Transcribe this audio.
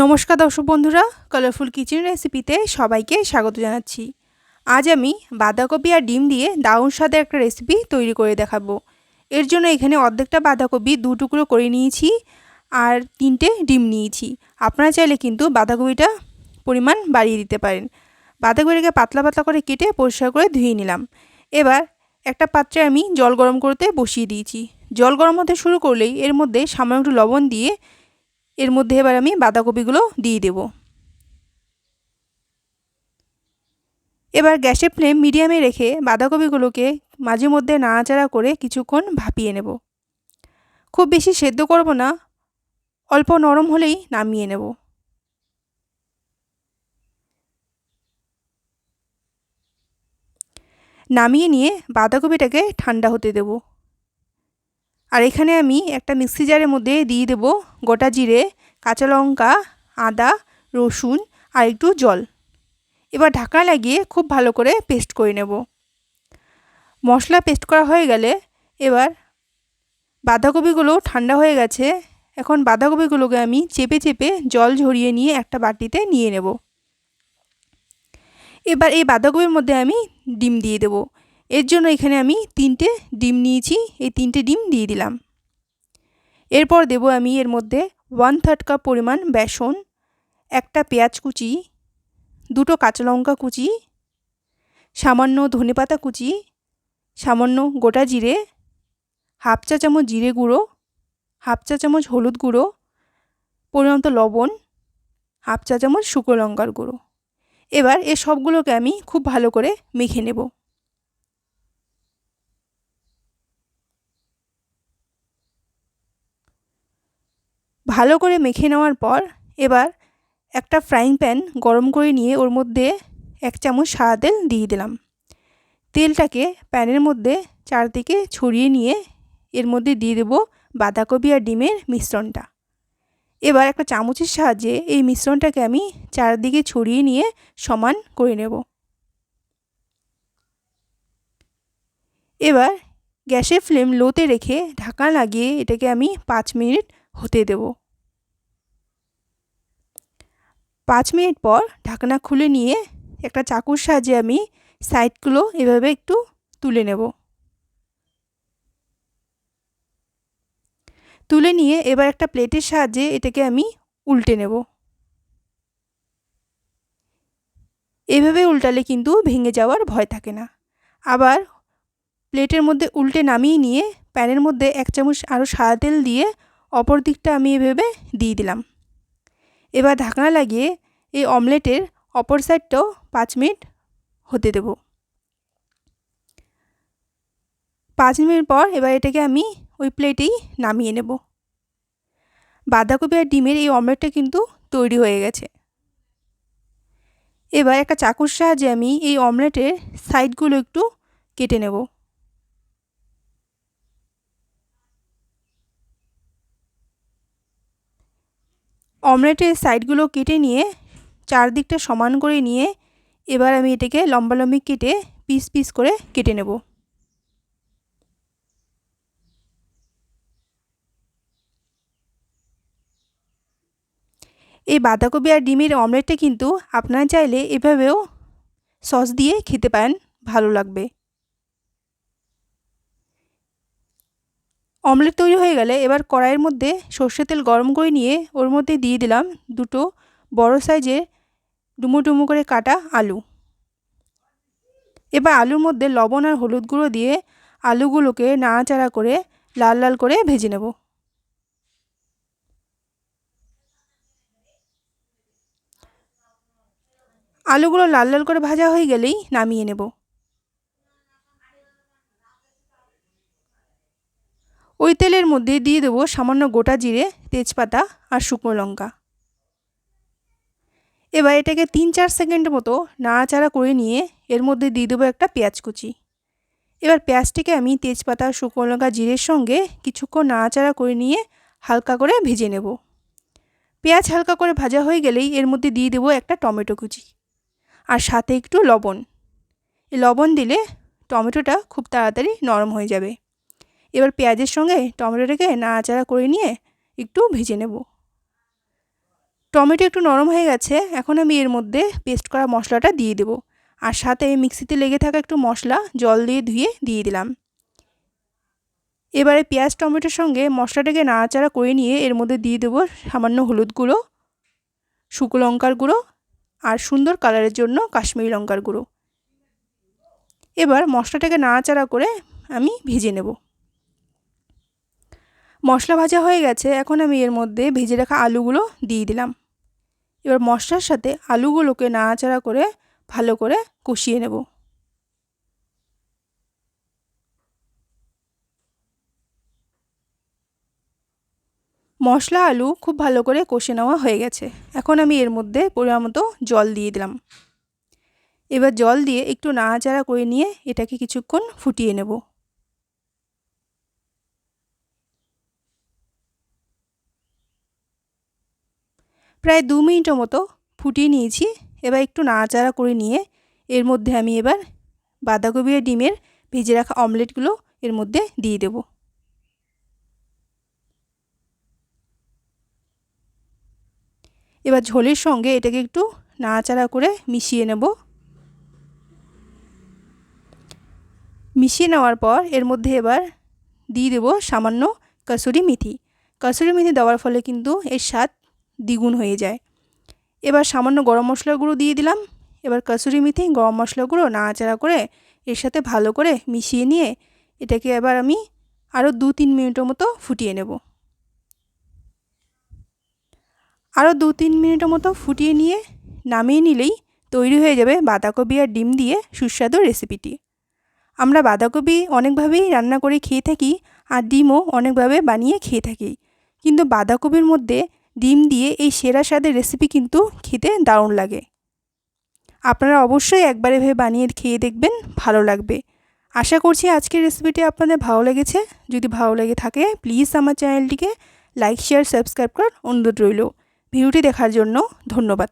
নমস্কার দর্শক বন্ধুরা কালারফুল কিচেন রেসিপিতে সবাইকে স্বাগত জানাচ্ছি। আজ আমি বাঁধাকপি আর ডিম দিয়ে দারুণ স্বাদের একটা রেসিপি তৈরি করে দেখাবো। এর জন্য এখানে অর্ধেকটা বাঁধাকপি দু টুকরো করে নিয়েছি আর তিনটে ডিম নিয়েছি। আপনারা চাইলে কিন্তু বাঁধাকপিটা পরিমাণ বাড়িয়ে দিতে পারেন। বাঁধাকপিটাকে পাতলা পাতলা করে কেটে পরিষ্কার করে ধুয়ে নিলাম। এবার একটা পাত্রে আমি জল গরম করতে বসিয়ে দিয়েছি। জল গরম হতে শুরু করলেই এর মধ্যে সামান্য একটু লবণ দিয়ে এর মধ্যে এবার আমি বাঁধাকপিগুলো দিয়ে দেব। এবার গ্যাসের ফ্লেম মিডিয়ামে রেখে বাঁধাকপিগুলোকে মাঝে মধ্যে নাড়াচাড়া করে কিছুক্ষণ ভাপিয়ে নেব। খুব বেশি সেদ্ধ করব না, অল্প নরম হলেই নামিয়ে নেব। নামিয়ে নিয়ে বাঁধাকপিটাকে ঠান্ডা হতে দেবো। আর এখানে আমি একটা মিক্সি জারের মধ্যে দিয়ে দেব গোটা জিরে, কাঁচা লঙ্কা, আদা, রসুন আর একটু জল। এবার ঢাকা লাগিয়ে খুব ভালো করে পেস্ট করে নেব। মশলা পেস্ট করা হয়ে গেলে এবার বাঁধাকপিগুলো ঠান্ডা হয়ে গেছে। এখন বাঁধাকপিগুলোকে আমি চেপে চেপে জল ঝরিয়ে নিয়ে একটা বাটিতে নিয়ে নেব। এবার এই বাঁধাকপির মধ্যে আমি ডিম দিয়ে দেবো। এর জন্য এখানে আমি তিনটে ডিম নিয়েছি, এই তিনটে ডিম দিয়ে দিলাম। এরপর দেব আমি এর মধ্যে ওয়ান থার্ড কাপ পরিমাণ বেসন, একটা পেঁয়াজ কুচি, দুটো কাঁচা লঙ্কা কুচি, সামান্য ধনেপাতা কুচি, সামান্য গোটা জিরে, হাফ চা চামচ জিরে গুঁড়ো, হাফ চা চামচ হলুদ গুঁড়ো, পরিমাণ লবণ, হাফ চা চামচ শুকনো লঙ্কার গুঁড়ো। এবার এ সবগুলোকে আমি খুব ভালো করে মেখে নেব। ভালো করে মেখে নেওয়ার পর এবার একটা ফ্রাইং প্যান গরম করে নিয়ে ওর মধ্যে এক চামচ সাদা তেল দিয়ে দিলাম। তেলটাকে প্যানের মধ্যে চারদিকে ছড়িয়ে নিয়ে এর মধ্যে দিয়ে দেবো বাঁধাকপি আর ডিমের মিশ্রণটা। এবার একটা চামচের সাহায্যে এই মিশ্রণটাকে আমি চারদিকে ছড়িয়ে নিয়ে সমান করে নেব। এবার গ্যাসের ফ্লেম লোতে রেখে ঢাকা লাগিয়ে এটাকে আমি পাঁচ মিনিট হতে দেব। পাঁচ মিনিট পর ঢাকনা খুলে নিয়ে একটা চাকুর সাহায্যে আমি সাইডগুলো এভাবে একটু তুলে নেব। তুলে নিয়ে এবার একটা প্লেটের সাহায্যে এটাকে আমি উল্টে নেব। এভাবে উল্টালে কিন্তু ভেঙে যাওয়ার ভয় থাকে না। আবার প্লেটের মধ্যে উল্টে নামিয়ে নিয়ে প্যানের মধ্যে এক চামচ আরও সাদা তেল দিয়ে অপর দিকটা আমি এভাবে দিয়ে দিলাম। এবার ঢাকনা লাগিয়ে এই অমলেটের অপর সাইডটাও পাঁচ মিনিট হতে দেব। পাঁচ মিনিট পর এবার এটাকে আমি ওই প্লেটেই নামিয়ে নেব। বাঁধাকপি আর ডিমের এই অমলেটটা কিন্তু তৈরি হয়ে গেছে। এবার একটা চাকুর সাহায্যে আমি এই অমলেটের সাইডগুলো একটু কেটে নেব। অমলেটের সাইডগুলো কেটে নিয়ে চারদিকটা সমান করে নিয়ে এবার আমি এটাকে লম্বা লম্বি কেটে পিস পিস করে কেটে নেব। এই বাঁধাকপি আর ডিমের অমলেটটা কিন্তু আপনারা চাইলে এভাবেও সস দিয়ে খেতে পারেন, ভালো লাগবে। অমলেট তৈরি হয়ে গেলে এবার কড়াইয়ের মধ্যে সর্ষে তেল গরম করে নিয়ে ওর মধ্যে দিয়ে দিলাম দুটো বড় সাইজের ডুমো ডুমো করে কাটা আলু। এবার আলুর মধ্যে লবণ আর হলুদ গুঁড়ো দিয়ে আলুগুলোকে নাড়াচাড়া করে লাল লাল করে ভেজে নেব। আলুগুলো লাল লাল করে ভাজা হয়ে গেলেই নামিয়ে নেব। ওই তেলের মধ্যে দিয়ে দেবো সামান্য গোটা জিরে, তেজপাতা আর শুকনো লঙ্কা। এবার এটাকে তিন চার সেকেন্ড মতো নাড়াচাড়া করে নিয়ে এর মধ্যে দিয়ে দেবো একটা পেঁয়াজ কুচি। এবার পেঁয়াজটিকে আমি তেজপাতা, শুকনো লঙ্কা, জিরের সঙ্গে কিছুক্ষণ নাড়াচাড়া করে নিয়ে হালকা করে ভেজে নেব। পেঁয়াজ হালকা করে ভাজা হয়ে গেলেই এর মধ্যে দিয়ে দেবো একটা টমেটো কুচি আর সাথে একটু লবণ। এই লবণ দিলে টমেটোটা খুব তাড়াতাড়ি নরম হয়ে যাবে। এবার পেঁয়াজের সঙ্গে টমেটোটাকে নাড়াচাড়া করে নিয়ে একটু ভেজে নেব। টমেটো একটু নরম হয়ে গেছে, এখন আমি এর মধ্যে পেস্ট করা মশলাটা দিয়ে দেব। আর সাথে মিক্সিতে লেগে থাকা একটু মশলা জল দিয়ে ধুয়ে দিয়ে দিলাম। এবারে পেঁয়াজ, টমেটোর সঙ্গে মশলাটাকে নাড়াচাড়া করে নিয়ে এর মধ্যে দিয়ে দেবো সামান্য হলুদ গুঁড়ো, শুকনো লঙ্কার গুঁড়ো আর সুন্দর কালারের জন্য কাশ্মীরি লঙ্কার গুঁড়ো। এবার মশলাটাকে নাড়াচাড়া করে আমি ভেজে নেব। মশলা ভাজা হয়ে গেছে, এখন আমি এর মধ্যে ভেজে রাখা আলুগুলো দিয়ে দিলাম। এবার মশলার সাথে আলুগুলোকে নাড়াচাড়া করে ভালো করে কষিয়ে নেব। মশলা, আলু খুব ভালো করে কষে নেওয়া হয়ে গেছে। এখন আমি এর মধ্যে পরিমাণ মতো জল দিয়ে দিলাম। এবার জল দিয়ে একটু নাড়াচাড়া করে নিয়ে এটাকে কিছুক্ষণ ফুটিয়ে নেব। প্রায় দু মিনিটের মতো ফুটিয়ে নিয়েছি। এবার একটু নাড়াচাড়া করে নিয়ে এর মধ্যে আমি এবার বাঁধাকপি আর ডিমের ভেজে রাখা অমলেটগুলো এর মধ্যে দিয়ে দেব। এবার ঝোলের সঙ্গে এটাকে একটু নাড়াচাড়া করে মিশিয়ে নেব। মিশিয়ে নেওয়ার পর এর মধ্যে এবার দিয়ে দেবো সামান্য কাসুরি মেথি। কাসুরি মেথি দেওয়ার ফলে কিন্তু এর স্বাদ দ্বিগুণ হয়ে যায়। এবার সামান্য গরম মশলার গুঁড়ো দিয়ে দিলাম। এবার কাসুরি মেথি, গরম মশলা গুঁড়ো, নাড়াচাড়া করে এর সাথে ভালো করে মিশিয়ে নিয়ে এটাকে এবার আমি আরও দু তিন মিনিটের মতো ফুটিয়ে নেব। আরও দু তিন মিনিটের মতো ফুটিয়ে নিয়ে নামিয়ে নিলেই তৈরি হয়ে যাবে বাঁধাকপি আর ডিম দিয়ে সুস্বাদু রেসিপিটি। আমরা বাঁধাকপি অনেকভাবেই রান্না করে খেয়ে থাকি আর ডিমও অনেকভাবে বানিয়ে খেয়ে থাকি। কিন্তু বাঁধাকপির মধ্যে ডিম দিয়ে এই সেরা স্বাদের রেসিপি কিন্তু খেতে দারুণ লাগে। আপনারা অবশ্যই একবার এভাবে বানিয়ে খেয়ে দেখবেন, ভালো লাগবে। আশা করছি আজকের রেসিপিটি আপনাদের ভালো লেগেছে। যদি ভালো লেগে থাকে প্লিজ আমার চ্যানেলটিকে লাইক শেয়ার সাবস্ক্রাইব করার অনুরোধ রইল। ভিডিওটি দেখার জন্য ধন্যবাদ।